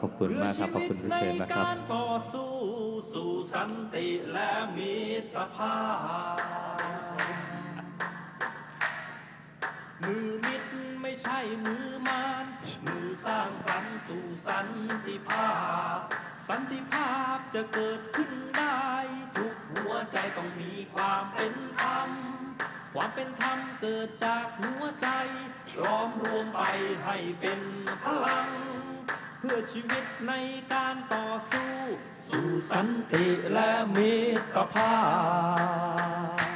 ขอบคุณมากครับ ขอบคุณผู้เชิญมากครับในการต่อสู้สู่สันติและมิตรภาพมือมิตรไม่ใช่มือมารมือสร้างสรรค์สู่สันติภาพ สันติภาพจะเกิดขึ้นได้ ทุกหัวใจต้องมีความเป็นธรรมความเป็นธรรมเกิดจากหัวใจล้อมรวมไปให้เป็นพลัง เพื่อชีวิตในการต่อสู้ สู่สันติและมิตรภาพ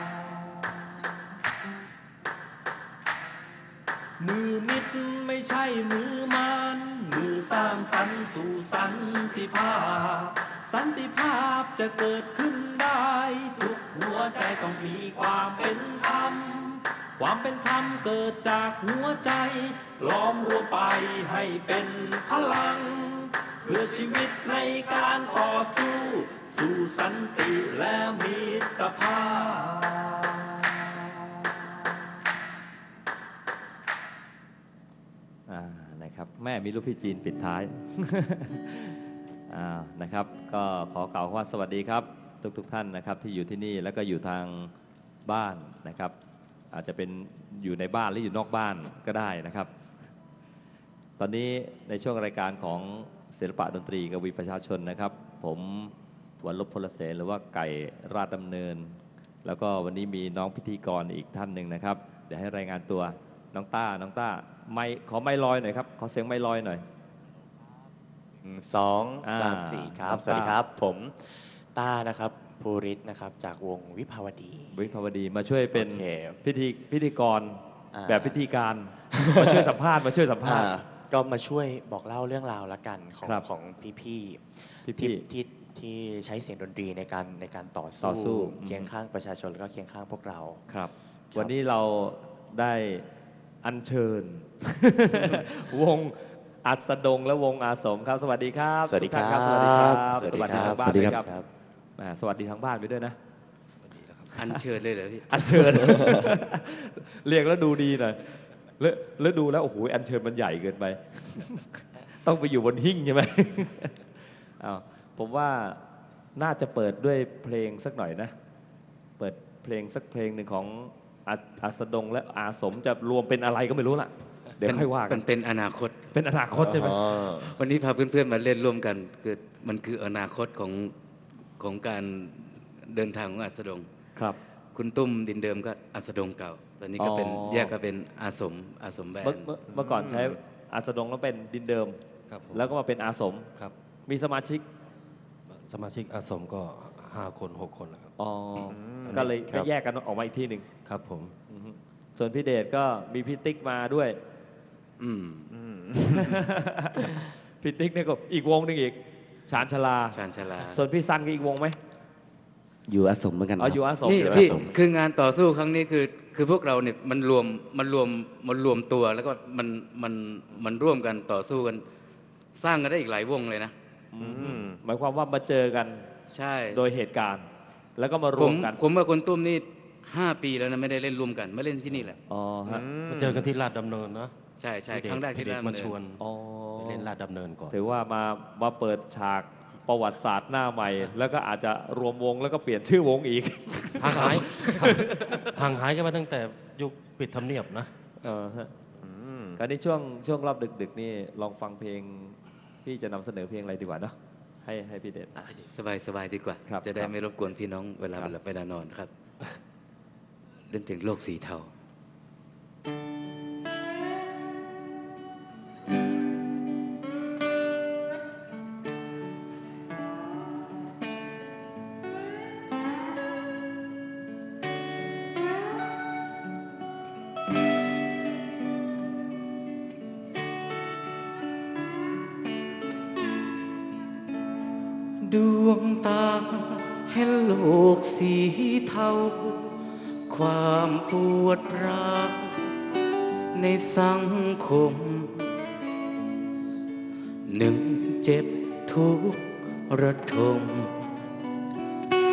มือมิตรไม่ใช่มือมารมือสร้างสรรค์สู่สันติภาพ สันติภาพจะเกิดขึ้นได้ ทุกหัวใจต้องมีความเป็น ความเป็นธรรมเกิดจากหัวใจ ล้อมรวมไปให้เป็นพลัง เพื่อชีวิตในการต่อสู้ สู่สันติและมิตรภาพอ่านะครับแม่มีลูกพี่จีนปิดท้ายอ่านะครับ ก็ขอกล่าวว่าสวัสดีครับ ทุกๆทท่านนะครับที่อยู่ที่นี่แล้วก็อยู่ทางบ้านนะครับ อาจจะเป็นอยู่ในบ้านหรืออยู่นอกบ้านก็ได้นะครับ ตอนนี้ในช่วงรายการของศิลปะดนตรีกวีประชาชนนะครับ ผมวันลบพลเสนหรือว่าไก่ราชดำเนิน แล้วก็วันนี้มีน้องพิธีกรอีกท่านหนึ่งนะครับ เดี๋ยวให้รายงานตัวน้องต้าน้องต้าไม่ขอไม่ลอยหน่อยครับขอเสียงไม่ลอยหน่อยหนึ่งสองอ่าสามสี่ครับน้องสวัสดีต้าครับ ผมต้านะครับ ภูริศนะครับ จากวงวิภาวดี วิภาวดีมาช่วยเป็นโอเคพิธีพิธีกรอ่า แบบพิธีการ มาช่วยสัมภาษณ์มาช่วยสัมภาษณ์อ่าก็มาช่วยบอกเล่าเรื่องราวละกันของครับของพี่พี่ๆพี่ที่ที่ที่ใช้เสียงดนตรีในการในการต่อต่อสู้เคียงข้างประชาชนแล้วก็เคียงข้างพวกเรา ครับ ครับ วันนี้เราได้อัญเชิญ วงอัสดงและวงอาสมครับ สวัสดีครับสวัสดีทุกครัท่านบสวัสดีครับสวัสดีทางครับบ้านด้วยครับ ครับ แหมสวัสดีทางบ้านไปด้วยนะ อันเชิญเลยเหรอพี่ อัญเชิญ เรียกแล้วดูดีหน่อยแล้วแล้วดูแล้วโอ้โหอัญเชิญมันใหญ่เกินไป ต้องไปอยู่บนหิ้งใช่ไหมอ้าวผมว่าน่าจะเปิดด้วยเพลงสักหน่อยนะ เปิดเพลงสักเพลงหนึ่งของอาอาสดงและอาสมจะรวมเป็นอะไรก็ไม่รู้ล่ะ เดี๋ยวค่อยว่ากัมันนเป็นอนาคต เป็นอนาคตใช่ไหมอ๋อวันนี้พาเพื่อนๆมาเล่นร่วมกันคือมันคืออนาคตของ ของการเดินทางของอัสดงครับ คุณตุ้มดินเดิมก็อัสดงเก่า ตอนนี้ก็เป็นอ๋อ แยกก็เป็นอาสมอาสมแบนเมื่อเมื่อเมื่อก่อนใช้อาสดงแล้วเป็นดินเดิม ครับผมแล้วก็มาเป็นอาสม ครับ มีสมาชิก สมาชิกอาสมก็ 5 คน 6 คนนะครับ อ๋ออมก็เลยครับ แยกกันออกมาอีกที่หนึ่ง ครับผมอือฮึส่วนพี่เดชก็มีพี่ติ๊กมาด้วย อืม พี่ติ๊กเนี่ยก็อีกวงหนึ่งอีก ชานชลา ชาญชาลา ส่วนพี่ซันก็อีกวงไหมอยู่อาสมเหมือนกันอ๋อครับ อยู่อาสมนี่ใช่ไหมพี่คืองานต่อสู้ครั้งนี้คือคือพวกเราเนี่ยมันรวมมันรวมมันรวมตัวแล้วก็มันมันมันร่วมกันต่อสู้กัน สร้างกันได้อีกหลายวงเลยนะ อืมหมายความว่ามาเจอกันใช่โดยเหตุการณ์ แล้วก็มารผวมมกันผมกับคุณตุ้มนี่ห้าปีแล้วนะไม่ได้เล่นร่วมกันมาเล่นที่นี่แหละ อ๋อฮะ มาเจอกันที่ลาดดำเนินนะ ใช่ใช่พี่เดชครั้งแรกที่พี่เดชได้มาชวนอ๋อไปเล่นลาดดำเนินก่อน ถือว่ามามาเปิดฉากประวัติศาสตร์หน้าใหม่ แล้วก็อาจจะรวมวงแล้วก็เปลี่ยนชื่อวงอีกห่างหายห่างหายกันมาตั้งแต่ยุคปิดทำเนียบนะเออฮะคราวนี้ช่วงช่วงรอบดึก ๆ นี่ลองฟังเพลงพี่จะนำเสนอเพลงอะไรดีกว่าเนาะให้ให้พี่เด็ดสบายสบายดีกว่าครับจะได้ครับไม่รบกวนพี่น้องเวลาครับหลับเวลานอนครับเล่นถึงโลกสีเทา ดวงตาเห็นโลกสีเทา ความปวดร้าวในสังคม หนึ่งเจ็บทุกระทม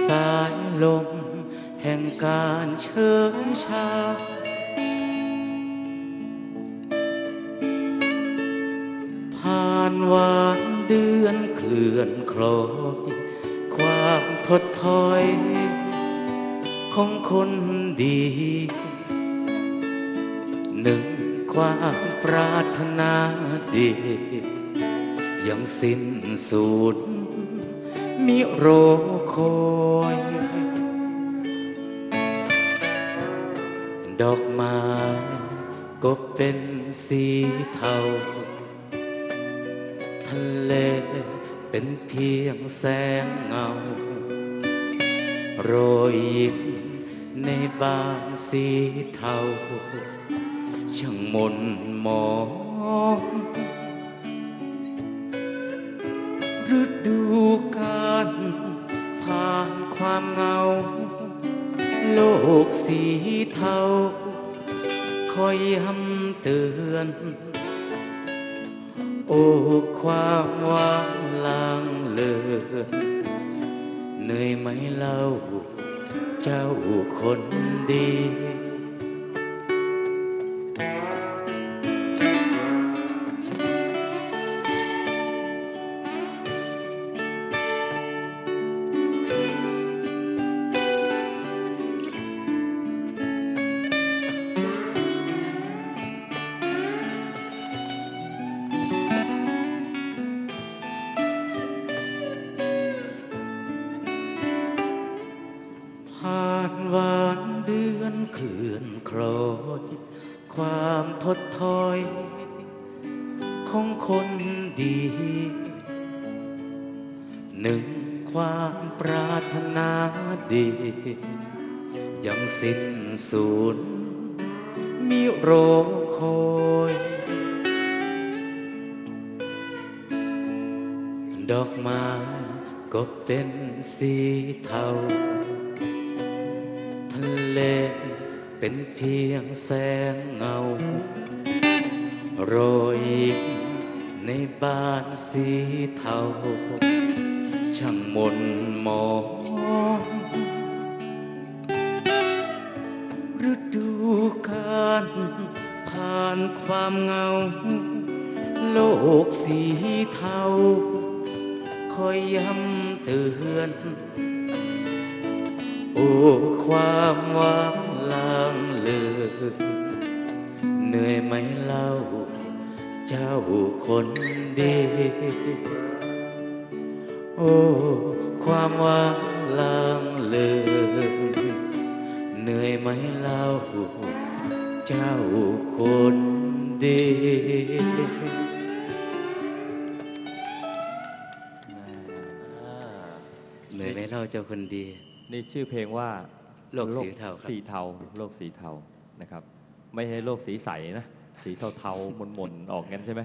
สายลมแห่งการเชิญชา ผ่านวาน เดือนเคลื่อนคล้อยความทดถอย ของคนดี หนึ่งความปรารถนาดี ยังสิ้นสุดมิโรคอยดอกไม้ก็เป็นสีเทา ทะเล เป็นเพียงแสงเงา โรยยิ้มในบ้านสีเทา ช่างหมนหมองฤดูกาลผ่านความเงา โลกสีเทา คอยย้ำเตือน โอ้ความว่างลางเลือนเหนื่อยไหมเล่า เจ้าคนดี ดอกไม้ก็เป็นสีเทา ทะเลเป็นเพียงแสงเงา โรยยิ้มในบ้านสีเทา ช่างหมนมองฤดูกาลผ่านความเงา โลกสีเทา คอยย้ำเตือน โอ้ความว่างลางเลือนเหนื่อยไหมเล่า เจ้าคนดีโอ้ความว่างลางเลือนเหนื่อยไหมเล่า เจ้าคนดี เหนื่อยไหมเล่าเจ้าคนดี นี่ชื่อเพลงว่า โลกสีเทาครับ สีเทาโลกสีเทานะครับ ไม่ใช่โลกสีใสนะ สีเทาๆมนๆออกงั้นใช่ไหม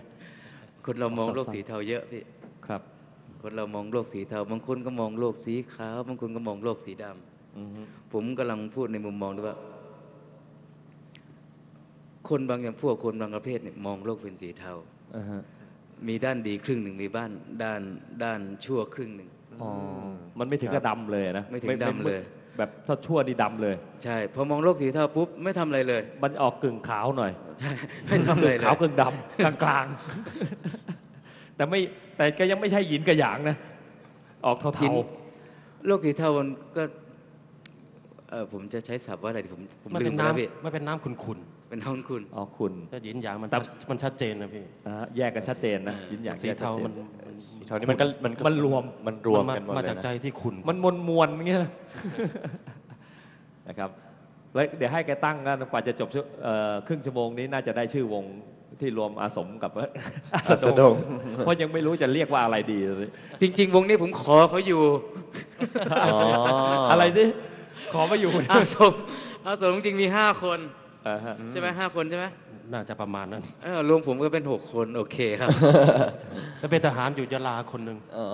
คนเรามองโลกสีเทาเยอะพี่ครับคนเรามองโลกสีเทาบางคนก็มองโลกสีขาวบางคนก็มองโลกสีดำอือฮึผมกำลังพูดในมุมมองด้วยว่า คนบางอย่างพวกคนบางประเภทเนี่ยมองโลกเป็นสีเทา อ่าฮะมีด้านดีครึ่งหนึ่งมีบ้านด้านด้านชั่วครึ่งหนึ่ง อ๋อมันไม่ถึงกับดำเลยนะไม่ถึงดำเลย แบบถ้าชั่วนี่ดำเลย ใช่พอมองโลกสีเทาปุ๊บไม่ทำอะไรเลย มันออกกึ่งขาวหน่อยใช่ไม่ทำอะไรกึ่งเลขาวยกึ่งดำกลางๆแต่ไม่แต่ก็ยังไม่ใช่หยินกับหยางนะ ออกหิเทานโลกสีเทามันก็เออผมจะใช้ศัพท์ว่าอะไรดีผมผมมันลืเป็มนไปแล้วพี่น้ำมันเป็นน้ำขุ่น เป็นห้องคุณ อ๋อคุณๆถ้าหยินหยางมันแต่ชัดมันชัดเจนนะพี่อ่าฮะแยกกันชัดเจนนะหยินหยางสีแยกชัเทาดจมันสีเทานี่มันก็มันก็มันรวมมันรวมมากันหมดมาเลยจากใจนะที่ขุ่นมันมวลมวลๆอย่างเงี้ยนะ นะครับแล้วเดี๋ยวให้แกตั้งกันกว่าจะจบชั่วเอ่อครึ่งชั่วโมงนี้น่าจะได้ชื่อวงที่รวมอาสมกับ อาสอาสดดงง เพราะยังไม่รู้จะเรียกว่าอะไรดีเลยจริง ๆ วงนี้ผมขอเขาอยู่อ๋อออะไรสิขอมาอยู่ อาสมอาสมจริงๆมีห้าคนอ่าฮะ ใช่ไหมห้าคนใช่ไหมน่าจะประมาณนั้นเออรวมผมก็เป็นหกคนโอเคครับ แล้วเป็นทหารอยู่ยะลาคนหนึ่งอ๋อ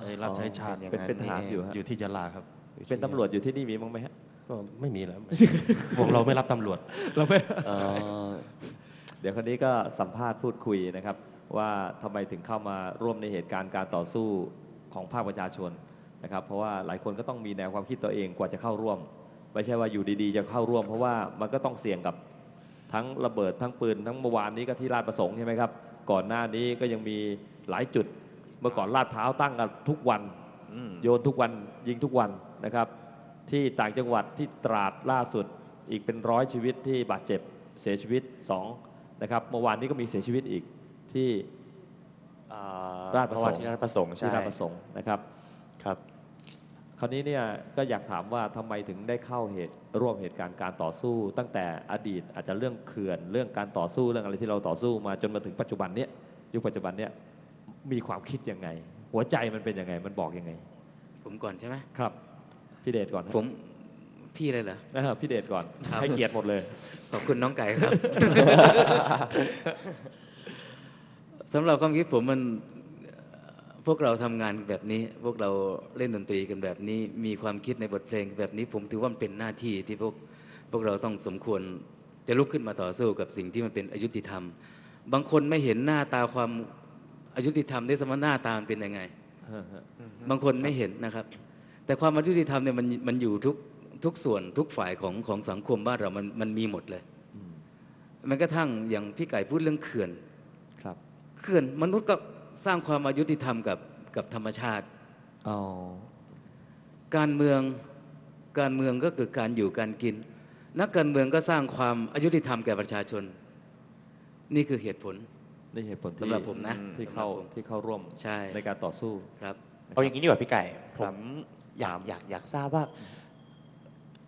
ไอ้รับใช้ชาติเป็นเป็นทหารอยู่ฮะอยู่ที่ยะลาครับ เป็นตำรวจอยู่ที่นี่มีบ้างไหมฮะก็ไม่มีแล้ววงเราไม่รับตำรวจเราไม่อ๋อเดี๋ยวคนนี้ก็สัมภาษณ์พูดคุยนะครับ ว่าทำไมถึงเข้ามาร่วมในเหตุการณ์การต่อสู้ของภาคประชาชนนะครับ เพราะว่าหลายคนก็ต้องมีแนวความคิดตัวเองกว่าจะเข้าร่วม ไม่ใช่ว่าอยู่ดีๆ จะเข้าร่วม เพราะว่ามันก็ต้องเสี่ยงกับทั้งระเบิดทั้งปืนทั้งเมื่อวานนี้ก็ที่ราชประสงค์ใช่ไหมครับ ก่อนหน้านี้ก็ยังมีหลายจุด เมื่อก่อนลาดพร้าวตั้งกันทุกวันอืมโยนทุกวันยิงทุกวันนะครับ ที่ต่างจังหวัดที่ตราดล่าสุดอีกเป็นร้อยชีวิตที่บาดเจ็บเสียชีวิต2นะครับเมื่อวานนี้ก็มีเสียชีวิตอีกที่อ่ราชประสงค์เมื่อวานที่ราชประสงค์ใช่ที่ราชประสงค์นะครับครับ คราวนี้เนี่ยก็อยากถามว่าทำไมถึงได้เข้าเหตุร่วมเหตุการณ์การต่อสู้ ตั้งแต่อดีตอาจจะเรื่องเขื่อนเรื่องการต่อสู้เรื่องอะไรที่เราต่อสู้มาจนมาถึงปัจจุบันเนี้ยยุคปัจจุบันเนี้ยมีความคิดยังไง หัวใจมันเป็นยังไงมันบอกยังไง ผมก่อนใช่ไหมครับพี่เดชก่อนนะผมพี่เลยเหรอเออพี่เดชก่อนครับให้เกียรติหมดเลยขอบคุณน้องไก่ครับสำหรับความคิดผมมันเอ่อ พวกเราทำงานแบบนี้ พวกเราเล่นดนตรีกันแบบนี้ มีความคิดในบทเพลงแบบนี้ ผมถือว่ามันเป็นหน้าที่ที่พวกพวกเราต้องสมควรจะลุกขึ้นมาต่อสู้กับสิ่งที่มันเป็นอายุติธรรม บางคนไม่เห็นหน้าตาความอายุติธรรมได้สมว่าหน้าตามันเป็นยังไง บางคนไม่เห็นนะครับ แต่ความอายุติธรรมเนี่ยมันมันอยู่ทุกทุกส่วนทุกฝ่ายของของสังคมบ้านเรามันมันมีหมดเลยแม้กระทั่งอย่างพี่ไก่พูดเรื่องเขื่อนครับเขื่อนมนุษย์ก็ สร้างความอายุติธรรมกับกับธรรมชาติอ๋อการเมืองการเมืองก็คือการอยู่การกิน นักการเมืองก็สร้างความอายุติธรรมแก่ประชาชน นี่คือเหตุผลนี่เหตุผลที่สำหรับผมนะที่เข้าสำหรับผมที่เข้าร่วมใช่ในการต่อสู้ครับเอาอย่างนี้ดีกว่าพี่ไก่คผรับมอยากถามอยากอยากทราบว่า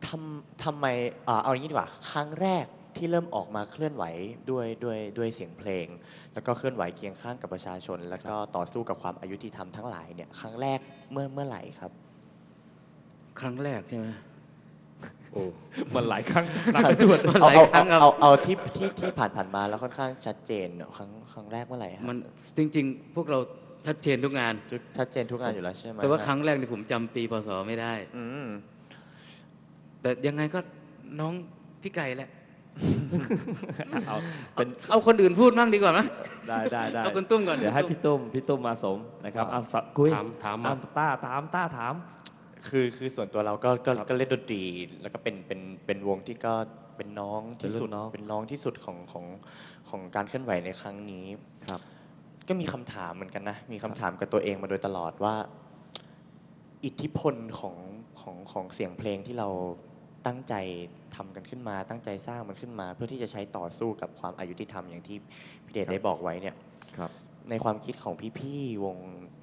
ทำทำไมอ่าเอาอย่างนี้ดีกว่า ครั้งแรก ที่เริ่มออกมาเคลื่อนไหวด้วยด้วยด้วยเสียงเพลง แล้วก็เคลื่อนไหวเคียงข้างกับประชาชน แล้วก็ต่อสู้กับความอายุติธรรมทั้งหลายเนี่ยครั้งแรกเมื่อเมื่อไหร่ครับ ครั้งแรกใช่ไหมโอ้มันหลายครั้งนับไม่ถ้วนมันหเอาลายเอาครั้งครับเอาเอาที่ที่ที่ผ่านผ่านมาแล้วค่อนข้างชัดเจนครั้งครั้งแรกเมื่อไหร่ครับมันจริง ๆ พวกเราชัดเจนทุกงานชัดเจนทุกงานอยู่แล้วใช่ไหมแต่ว่าฮะครั้งแรกนี่ผมจำปีพศไม่ได้ อืมแต่ยังไงก็น้องพี่ไก่แหละ เอาเป็นเอาคนอื่นพูดมั่งดีกว่าไหมได้ได้ได้เอาคุณตุ้มก่อนเดี๋ยวให้พี่ตุ้มพี่ตุ้มมาสมนะครับเอาสะคุยถามถามมาอะต้าถามต้าถาม คือคือส่วนตัวเราก็ก็ครับก็เล่นดนตรี แล้วก็เป็นเป็นเป็นวงที่ก็เป็นน้องที่สุดเป็นรุ่นน้องเป็นน้องที่สุดของของของการเคลื่อนไหวในครั้งนี้ครับ ก็มีคำถามเหมือนกันนะ มีคำถามกับตัวเองมาโดยตลอดว่า อิทธิพลของของของเสียงเพลงที่เรา ตั้งใจทำกันขึ้นมา ตั้งใจสร้างมันขึ้นมา เพื่อที่จะใช้ต่อสู้กับความอายุติธรรมอย่างที่พี่เดชครับได้บอกไว้เนี่ยครับในความคิดของพี่ๆวง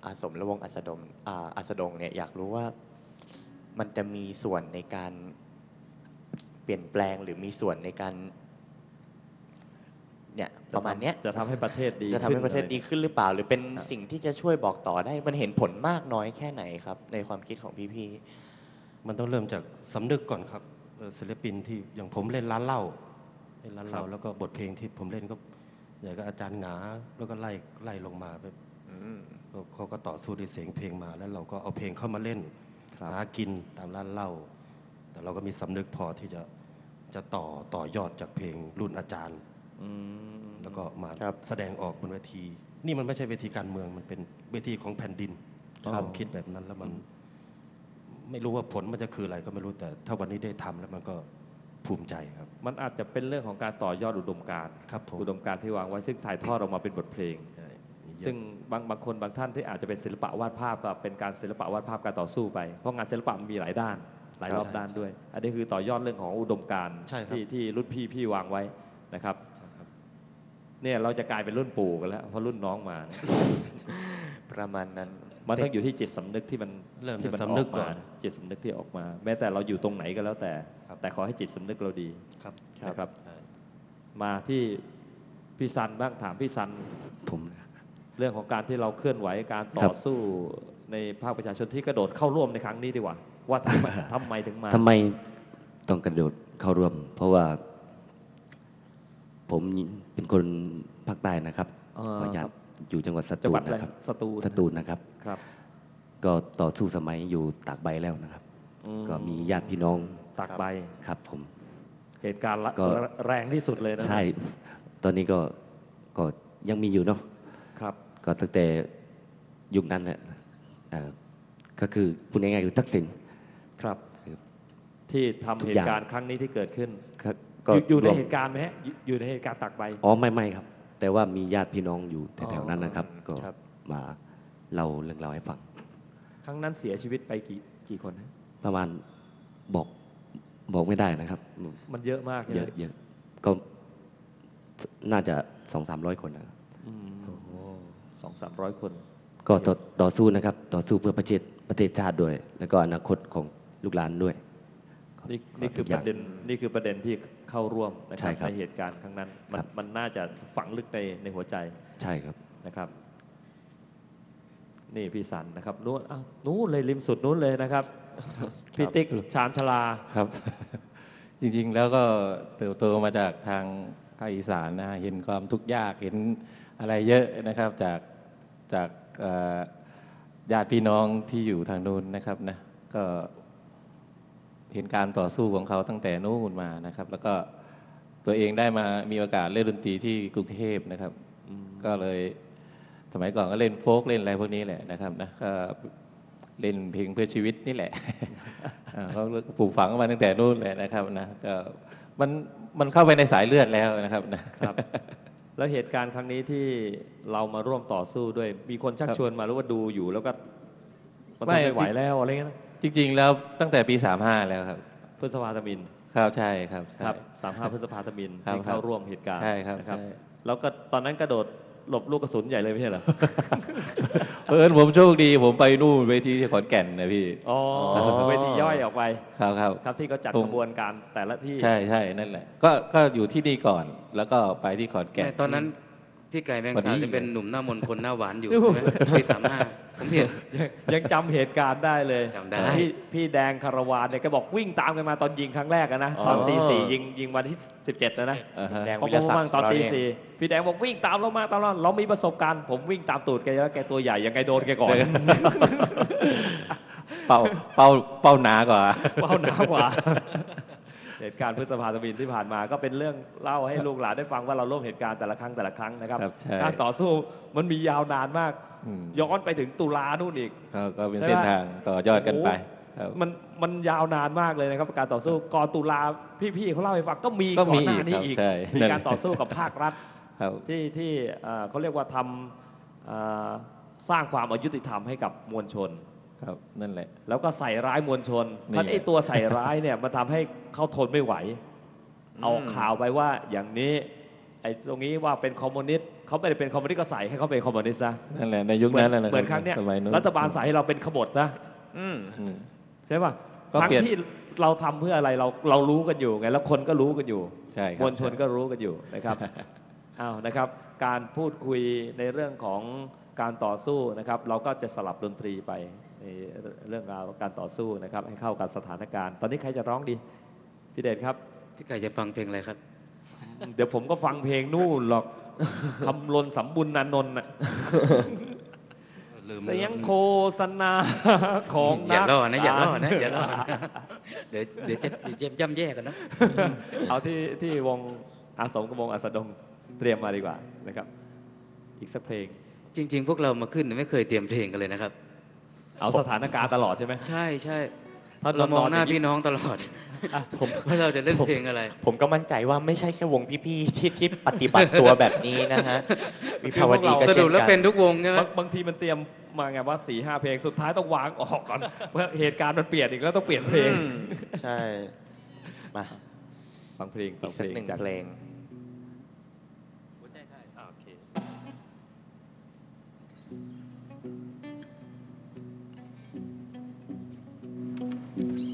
อาสมและวงอัสดมอ่าอัสดงเนี่ยอยากรู้ว่ามันจะมีส่วนในการเปลี่ยนแปลงหรือมีส่วนในการเนี่ยประมาณเนี้ยจะทำให้ประเทศดีจะทำให้ขึ้นประเทศอไดีขึ้นหรือเปล่า หรือเป็นครับสิ่งที่จะช่วยบอกต่อได้มันเห็นผลมากน้อยแค่ไหนครับ ในความคิดของพี่ มันต้องเริ่มจากสำนึกก่อนครับเอ่อศิลปินที่อย่างผมเล่นร้านเหล้าเล่นร้านเหล้าแล้วก็บทเพลงที่ผมเล่นก็อย่างก็อาจารย์หงาแล้วก็ไล่ไล่ลงมาแบบๆอืมเขาเขาก็ต่อสู้ด้วยเสียงเพลงมา แล้วเราก็เอาเพลงเข้ามาเล่นครับหากินตามร้านเหล้าแต่เราก็มีสำนึกพอที่จะจะต่อต่อยอดจากเพลงรุ่นอาจารย์อืมแล้วก็มาครับแสดงออกบนเวที นี่มันไม่ใช่เวทีการเมืองมันเป็นเวทีของแผ่นดินครับผมคิดแบบนั้นแล้วมัน ไม่รู้ว่าผลมันจะคืออะไรก็ไม่รู้แต่ถ้าวันนี้ได้ทำแล้วมันก็ภูมิใจครับ มันอาจจะเป็นเรื่องของการต่อยอดอุดมการณ์ครับผมอุดมการณ์ที่วางไว้ซึ่งถ่ายทอดออกมาเป็นบทเพลงใช่มีเยอะซึ่งบางบางคนบางท่านที่อาจจะเป็นศิลปะวาดภาพก็เป็นการศิลปะวาดภาพการต่อสู้ไป เพราะงานศิลปะมันมีหลายด้าน หลายรอบใช่ด้านใช่ด้วย อันนี้คือต่อยอดเรื่องของอุดมการณ์ใช่ครับที่ที่รุ่นพี่พี่วางไว้นะครับใช่ครับเนี่ยเราจะกลายเป็นรุ่นปู่กันแล้วเพราะรุ่นน้องมา ประมาณนั้น มันต้องอยู่ที่จิตสำนึกที่มันเริ่มที่จากมันสำนึกอก่มาอนจิตสำนึกที่ออกมา แม้แต่เราอยู่ตรงไหนก็แล้วแต่ครับแต่ขอให้จิตสำนึกเราดีครับนะครับใช่มาที่พี่ซันบ้างถามพี่ซันผมเรื่องของการที่เราเคลื่อนไหวการต่อสู้ในภาคประชาชนที่กระโดดเข้าร่วมในครั้งนี้ดีกว่า ว่าทำไมทำไมถึงมาทำไมต้องกระโดดเข้าร่วม เพราะว่า ผมเป็นคนภาคใต้นะครับเอ่อขออนุญาต อยู่จังหวัดสจังตูหวัลดอะไรนะครับสตูลสตูลนะครับ ครับก็ต่อสู้สมัยอยู่ตากใบแล้วนะครับ อืก็มีญาติพี่น้องตักใบครับผม เหตุการณ์ละก็ แรงที่สุดเลยนะใช่ ตอนนี้ก็ก็ยังมีอยู่เนาะครับ ก็ตั้งแต่ยุคนั้นแหละอ่าก็คือพูดง่ายๆคือทักษิณ ครับ ครับ ที่ทำทุกเหอย่าตุงการณ์ครั้งนี้ที่เกิดขึ้นครับอยู่อยู่ในรวมเหตุการณ์ไหมฮะอยู่อยู่ในเหตุการณ์ตักใบ อ๋อไม่ไม่ครับ แต่ว่ามีญาติพี่น้องอยู่แถวๆนั้นนะครับอ๋อก็ครับ มาเราเรื่องเราวให้ฟัง ครั้งนั้นเสียชีวิตไปกี่กี่คนฮะประมาณบอกบอกไม่ได้นะครับ มันเยอะมากเยอะเยอะก็น่าจะสองสามร้อยคนนะครับสองสามร้อยคน ก็ต่อต่อสู้นะครับ ต่อสู้เพื่อประเทศประเทศชาติด้วย แล้วก็อนาคตของลูกหลานด้วย นี่นี่คือทุกปอย่างระเด็นนี่คือประเด็นที่เข้าร่วมนะคใช่รับครับในเหตุการณ์ครั้งนั้นมันครับมันน่าจะฝังลึกในในหัวใจใช่ครับนะครับ นี่พี่สันนะครับนู้นอ้าวนู้นเลยริมสุดนู้นเลยนะครับพี่ติ๊กชาญชลาครับ จริงๆแล้วก็เติบโตมาจากทางภาคอีสานนะฮะเห็นความทุกข์ยากเห็นอะไรเยอะนะครับจากจากเอ่อญาติพี่น้องที่อยู่ทางนู้นนะครับนะก็ เห็นการต่อสู้ของเขาตั้งแต่นู้นมานะครับ แล้วก็ตัวเองได้มามีโอกาสเล่นดนตรีที่กรุงเทพนะครับ ก็เลยสมัยก่อนก็เล่นโฟกเล่นอะไรพวกนี้แหละนะครับนะก็เล่นเพลงเพื่อชีวิตนี่แหละเขาปลูกฝังมาตั้งแต่นู่นเลยนะครับนะก็มันมันเข้าไปในสายเลือดแล้วนะครับนะครับ แล้วเหตุการณ์ครั้งนี้ที่เรามาร่วมต่อสู้ด้วย มีคนชักชวนมาหรือว่าดูอยู่แล้วก็มันไม่ไม่ไหวแล้วอะไรเงี้ย จริง ๆ แล้วตั้งแต่ปี 35 แล้วครับพฤษภาธมินครับใช่ครับใช่ ครับสามห้าพฤษภาธมินครับที่เข้าครับร่วมเหตุการณ์ใช่ครับนะใช่ แล้วก็ตอนนั้นกระโดดหลบลูกกระสุนใหญ่เลยไม่ใช่เหรอเออผมโชคดีผมไปนู่นเวทีที่ขอนแก่นนะพี่อ๋อ เวทีย่อยออกไป ครับครับ ครับที่เขาจัดผม ขบวนการแต่ละที่ ใช่ใช่นั่นแหละก็ก็อยู่ที่นี่ก่อนแล้วก็ไปที่ขอนแก่นไม่ตอนนั้น พี่ไก่แมงวันนี้สาจะเป็นหนุ่มหน้ามนต์คนหน้าหวานอยู่ใช่ไหมปีสามห้าผมเห็น ยังจำเหตุการณ์ได้เลยจำได้ พี่พี่แดงคารวานเนี่ยก็บอกวิ่งตามกันมาตอนยิงครั้งแรกอะนะอ๋อตอนตีสี่ยิงยิงวันที่ 17นะนะอ่าฮะ แดงพอวิผทยามศักว่างดิ์ตอนเราตีเนี่ยสี่พี่แดงบอกวิ่งตามเรามาตลอดเรามีประสบการณ์ผมวิ่งตามตูดแกแล้วแกตัวใหญ่ยังไงโดนแกก่อน เป้าเป้าเป้าหนากว่า เป้าหนากว่า เหตุการณ์พฤษภาธมินที่ผ่านมา ก็เป็นเรื่องเล่าให้ลูกหลานได้ฟังว่าเราร่วมเหตุการณ์แต่ละครั้งแต่ละครั้งนะครับครับใช่ การต่อสู้มันมียาวนานมาก อืมย้อนไปถึงตุลานู่นอีก ก็ก็เป็นใช่เส้นไหมทางต่อยอดกันไปครับ มันมันยาวนานมากเลยนะครับ การต่อสู้ก่อนตุลาพี่ๆเขาเล่าให้ฟังก็มีก็ก่อมีนหน้าอีกนี้ครับอีกใช่ มีนั่นการต่อสู้กับภาครัฐ ครับ ที่ที่เอ่อเขาเรียกว่าทำเอ่อสร้างความอายุติธรรมให้กับมวลชน ครับนั่นแหละ แล้วก็ใส่ร้ายมวลชนนี่ท่านไอ้ตัวใส่ร้ายเนี่ยมันทำให้เขาทนไม่ไหว เอาข่าวไปว่าอย่างนี้ไอ้ตรงนี้ว่าเป็นคอมมิวนิสต์เขาไม่ได้เป็นคอมมิวนิสต์ก็ใส่ให้เขาเป็นคอมมิวนิสต์ซะนั่นแหละในยุคเหมือนั้นนแหละเหมือนครั้งเนี้ยสมัยนู้นรัฐบาลใส่ให้เราเป็นขบฏซะอืมอืมใช่ป่ะก็ครั้งเปลี่ยนที่เราทำเพื่ออะไรเราเรารู้กันอยู่ไงแล้วคนก็รู้กันอยู่ใช่ครับมวลชนก็รู้กันอยู่นะครับอ้าวนะครับ การพูดคุยในเรื่องของการต่อสู้นะครับ เราก็จะสลับดนตรีไปใน เรื่องราวการต่อสู้นะครับ ให้เข้ากับสถานการณ์ ตอนนี้ใครจะร้องดีพี่เดชครับ พี่ไก่จะฟังเพลงอะไรครับ เดี๋ยวผมก็ฟังเพลงนู่นหรอกคำลนสำบุญนันนนท์น่ะลืมเสียงโฆษณาของอย่านักล่อนะอย่าล่อนะอย่าล่อนะเดี๋ยวเดี๋ยวจะเดี๋ยวจะย่ำแย่กันนะ เอาที่ที่วงอาสมกับวงอาสดงเตรียมมาดีกว่านะครับ อีกสักเพลง จริง ๆ พวกเรามาขึ้นไม่เคยเตรียมเพลงกันเลยนะครับ เอาสถานการณ์ตลอดใช่ไหมใช่ใช่ถ้าเรามองหน้าย่พี่น้องตลอดผมว่าเราจะเล่นเพลงอะไร ผมก็มั่นใจว่าไม่ใช่แค่วงพี่ๆที่ที่ปฏิบัติตัวแบบนี้นะฮะวิภาวดีก็สเช่รุนปแล้วกัเป็นนทุกวงใช่ไหมบางบางทีมันเตรียมมาไงว่าสี่ห้าเพลงสุดท้ายต้องวางออกก่อน เพราะเหตุการณ์มันเปลี่ยนอีกแล้วต้องเปลี่ยนเพลงอืมใช่ มาฟังเพลงฟัอีงกเพสักลงหนึ่งจากเพลง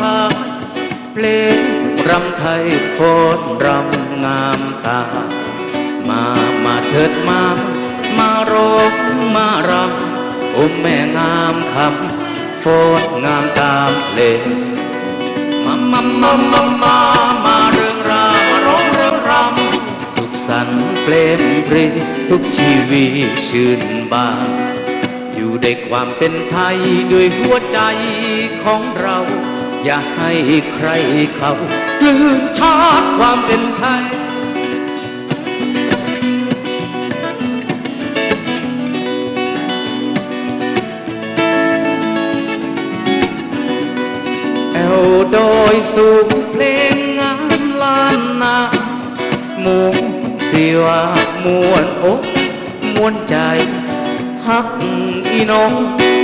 สายเพลงรำไทยโฟนรำงามตา มามาเถิดมา มาร้องมารำโอ้มแม่งามคำโฟนงามตามเพลงมามามามามามาเรื่องราวร้องเรื่องรำสุขสันต์เปลมปรีทุกชีวิตชื่นบานอยู่ในความเป็นไทยด้วยหัวใจของเรา อย่าให้ใครเขากลืนชาติความเป็นไทย แอวโดยสูงเพลงงามล้านนาหมูสิวามวนอกมวนใจฮักอีน้อง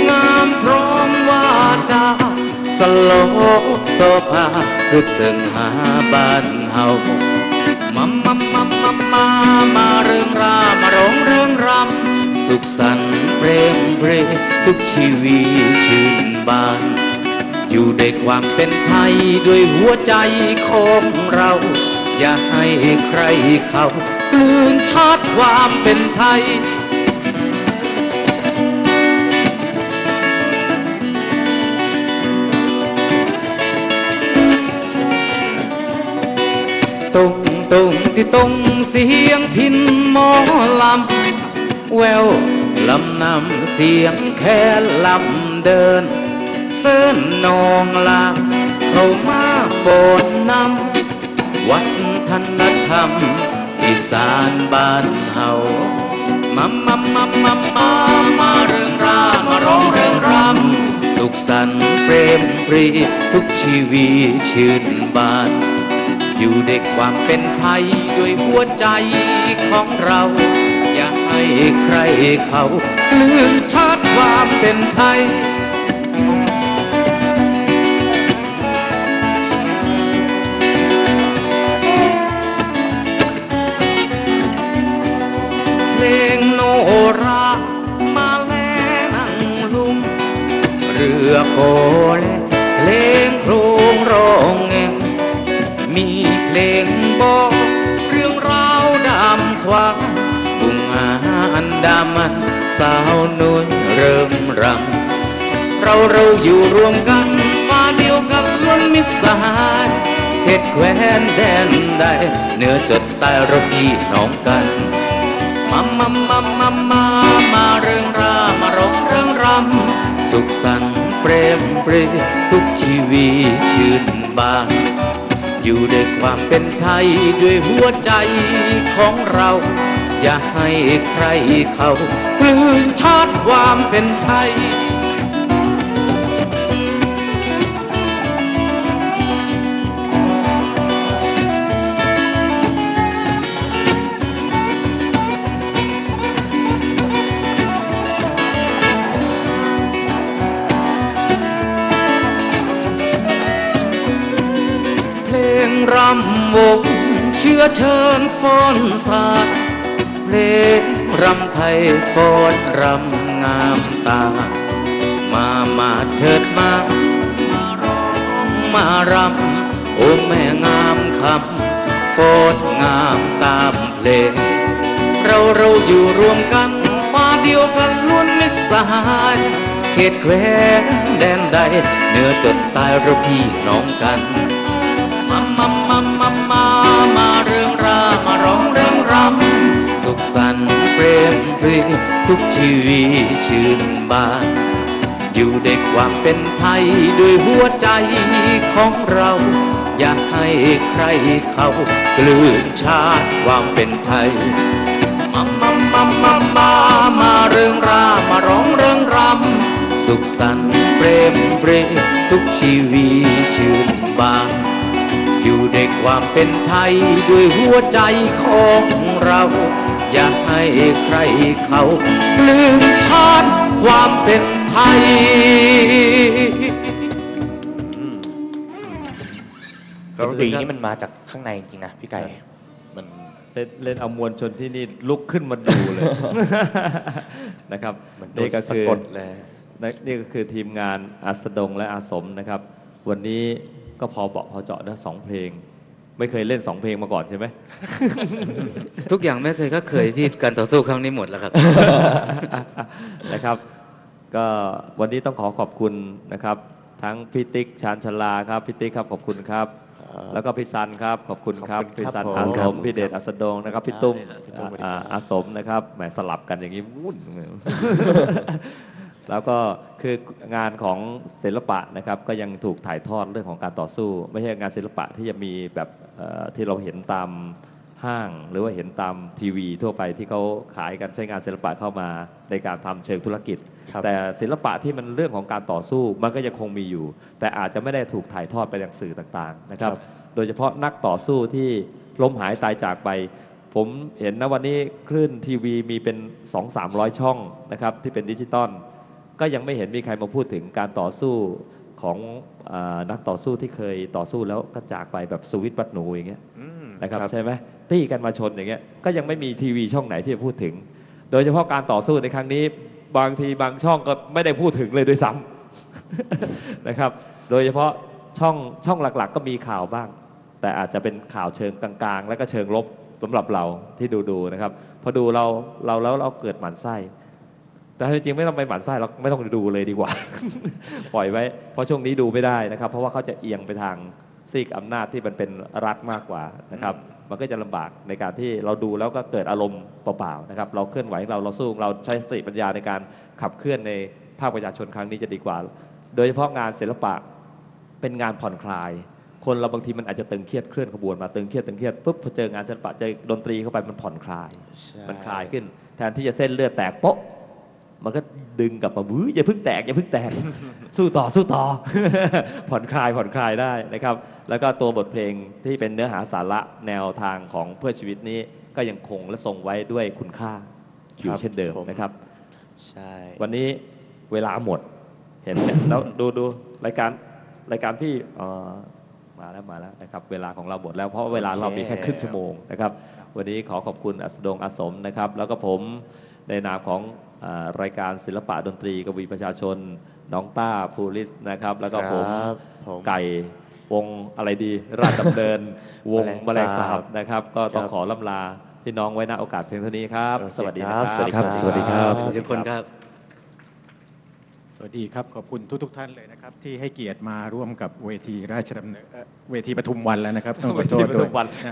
งามพร้อมว่าจา โลโซภาคือตึงหาบ้านเฮามามามามามามาเรื่องรามาร้องเรื่องรำสุขสันต์เปรมเพรทุกชีวิตชื่นบาน อยู่ในความเป็นไทยด้วยหัวใจของเรา อย่าให้ใครเขากลืนชาติความเป็นไทย รงตรงที่ตรงเสียงพินหมอลำ แววลำนำเสียงแค่ลำเดิน เส้นนองลางเข้ามาโฟนนำวัฒนธรรม อีสานบ้านเฮามามามามามามาเรื่องราวมาร้องเรื่องรำ สุขสันต์เปรมปรีทุกชีวิตชื่นบาน อยู่ในความเป็นไทยด้วยหัวใจของเรา อย่าให้ใครเขาลืนชาติความเป็นไทยเพลงโนรามาแลนังลุงเรือโกเลเพลงโครงร้อง มีเพลงบอกเรื่องราวดำควางบุงอาอันดามันสาวนุ่นเริ่มรำเราเราอยู่รวมกันฟ้าเดียวกันล้วนมิสหายเขตแคว้นแดนใดเหนือจดใต้เราพี่น้องกันมามามามามามาเรื่องรามาร้องเรื่องรำสุขสันต์เปรมปรีทุกชีวิตชื่นบาน อยู่ด้วยความเป็นไทยด้วยหัวใจของเรา อย่าให้ใครเขากลืนชาติความเป็นไทย รำวงเชื้อเชิญฟ้อนสาดเพลงรำไทยฟ้อนรำงามตา มามาเถิดมา มาร้องมารำโอ้แม่งามคำฟ้อนงามตามเพลง เราเราอยู่รวมกันฟ้าเดียวกันล้วนมิสหายเขตแคว้นแดนใด เนื้อจดใต้เราพี่น้องกัน สุขสันต์เปรมปรีทุกชีวิชื่นบาน อยู่ในความเป็นไทยด้วยหัวใจของเรา อย่าให้ใครเขากลืนชาติความเป็นไทยมามามามามามาเรื่องรามาร้องเรื่องรำสุขสันต์เปรมปรีทุกชีวิชื่นบานอยู่ในความเป็นไทยด้วยหัวใจของเรา อย่าให้ใครเขากลืนชาติความเป็นไทย ดนตรีนี่มันมาจากข้างในจริงๆนะพี่ไก่ มันเล่นเล่นเอามวลชนที่นี่ลุกขึ้นมาดูเลย นะครับเหมือนโดนี่นก็สะคือกดเลยนี่ก็คือทีมงานอัสดงและอาสมนะครับ วันนี้ก็พอเบาะพอเจาะนะสองเพลง ไม่เคยเล่นสองเพลงมาก่อนใช่ไหม ทุกอย่างไม่เคยก็เคยที่การต่อสู้ครั้งนี้หมดแล้วครับ นะครับ ก็วันนี้ต้องขอขอบคุณนะครับ ทั้งพี่ติ๊กชานชลาครับพี่ติ๊กครับขอบคุณครับ แล้วก็พี่ซันครับขอบคุณครับขอบคุณครับพี่ซันผม อาสมพี่เดชอัสดงนะครับพี่ตุ้มพี่ตุ้มสวัสดีครับอ่าอาสมนะครับแหมสลับกันอย่างนี้วุ่น แล้วก็คืองานของศิลปะนะครับก็ยังถูกถ่ายทอดเรื่องของการต่อสู้ ไม่ใช่งานศิลปะที่จะมีแบบเอ่อที่เราเห็นตามห้างหรือว่าเห็นตามทีวีทั่วไปที่เขาขายกันใช้งานศิลปะเข้ามาในการทำเชิงธุรกิจครับแต่ศิลปะที่มันเรื่องของการต่อสู้มันก็ยังคงมีอยู่ แต่อาจจะไม่ได้ถูกถ่ายทอดไปยังสื่อต่างๆนะครับครับ โดยเฉพาะนักต่อสู้ที่ล้มหายตายจากไป ผมเห็นนะวันนี้คลื่นทีวีมีเป็น 2 3 0 0 ช่องนะครับที่เป็นดิจิตอล ก็ยังไม่เห็นมีใครมาพูดถึงการต่อสู้ของอานักต่อสู้ที่เคยต่อสู้แล้วก็จากไปแบบสวิตบัตหนูอย่างเงี้ยอืมนะครับใช่ไหมตีกันมาชนอย่างเงี้ยก็ยังไม่มีทีวีช่องไหนที่จะพูดถึง โดยเฉพาะการต่อสู้ในครั้งนี้ บางทีบางช่องก็ไม่ได้พูดถึงเลยด้วยซ้ำนะครับ โดยเฉพาะช่องช่องหลักๆ ก็มีข่าวบ้าง แต่อาจจะเป็นข่าวเชิงกลางๆ แล้วก็เชิงลบสำหรับเราที่ดูดูๆนะครับพอดูเราเราแล้วเราเกิดหมันไส้ แต่จริงๆไม่ต้องไปหมันไส้เราไม่ต้องดูเลยดีกว่า ปล่อยไว้ เพราะช่วงนี้ดูไม่ได้นะครับ เพราะว่าเขาจะเอียงไปทางซีกอำนาจที่มันเป็นรัฐมากกว่านะครับ มันก็จะลำบากในการที่เราดูแล้วก็เกิดอารมณ์เปล่าๆนะครับ เราเคลื่อนไหวของเราเราสู้เราใช้สติปัญญาในการขับเคลื่อนในภาคประชาชนครั้งนี้จะดีกว่า โดยเฉพาะงานศิลปะเป็นงานผ่อนคลาย คนเราบางทีมันอาจจะตึงเครียดเคลื่อนขบวนมาตึงเครียดตึงเครียดปุ๊บพอเจองานศิลปะเจอดนตรีเข้าไปมันผ่อนคลายใช่มันคลายขึ้น แทนที่จะเส้นเลือดแตกโป๊ะ มันก็ดึงกลับมาบื้ออย่าเพิ่งแตกอย่าเพิ่งแตก สู้ต่อสู้ต่อ ผ่อนคลายผ่อนคลายได้นะครับ แล้วก็ตัวบทเพลงที่เป็นเนื้อหาสาระแนวทางของเพื่อชีวิตนี้ก็ยังคงและทรงไว้ด้วยคุณค่าอยู่เช่นเดิมนะครับ ใช่ วันนี้เวลาหมดเห็นไหมแล้วดูดูรายการรายการพี่เอ่อมาแล้วมาแล้วนะครับเวลาของเราหมดแล้วเพราะเวลาเรามีแค่ครึ่งชั่วโมงนะครับ วันนี้ขอขอบคุณอัสดงอาสมนะครับ แล้วก็ผมในนามของอา รายการศิลปะดนตรีกวีประชาชน น้องต้าภูริสนะครับ แล้วก็ผมครับผมไก่วงอะไรดี ราชดำเนิน วงแมแมลลงงสาสาบ บนะครับ ก็ต้องครับขอล่ำลาพี่น้องไว้ณโอกาสเพียงเท่านี้ครับ โอเคสวัสดีนะครับครับสวัสดีครับ สวัสดีครับ ทุกคนครับ สวัสดีครับขอบคุณทุกทท่านเลยนะครับ ที่ให้เกียรติมาร่วมกับเวทีราชดำเนินเอ่อเวทีปทุมวันแล้วนะครับต้องขอโทษเวทีปด้ทุวยมวันนะ